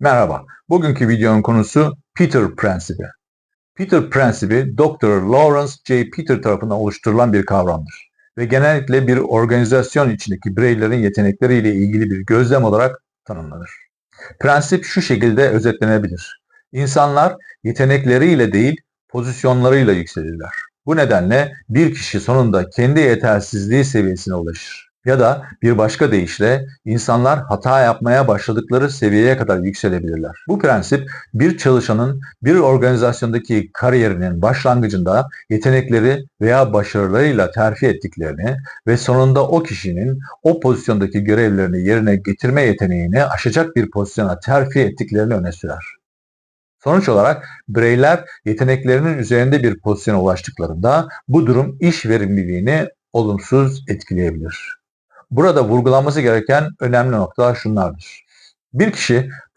Merhaba, bugünkü videonun konusu Peter prensibi. Peter prensibi Dr. Lawrence J. Peter tarafından oluşturulan bir kavramdır ve genellikle bir organizasyon içindeki bireylerin yetenekleriyle ilgili bir gözlem olarak tanımlanır. Prensip şu şekilde özetlenebilir. İnsanlar yetenekleriyle değil, pozisyonlarıyla yükselirler. Bu nedenle bir kişi sonunda kendi yetersizliği seviyesine ulaşır. Ya da bir başka deyişle insanlar hata yapmaya başladıkları seviyeye kadar yükselebilirler. Bu prensip bir çalışanın bir organizasyondaki kariyerinin başlangıcında yetenekleri veya başarılarıyla terfi ettiklerini ve sonunda o kişinin o pozisyondaki görevlerini yerine getirme yeteneğini aşacak bir pozisyona terfi ettiklerini öne sürer. Sonuç olarak bireyler yeteneklerinin üzerinde bir pozisyona ulaştıklarında bu durum iş verimliliğini olumsuz etkileyebilir. Burada vurgulanması gereken önemli noktalar şunlardır. Bir kişi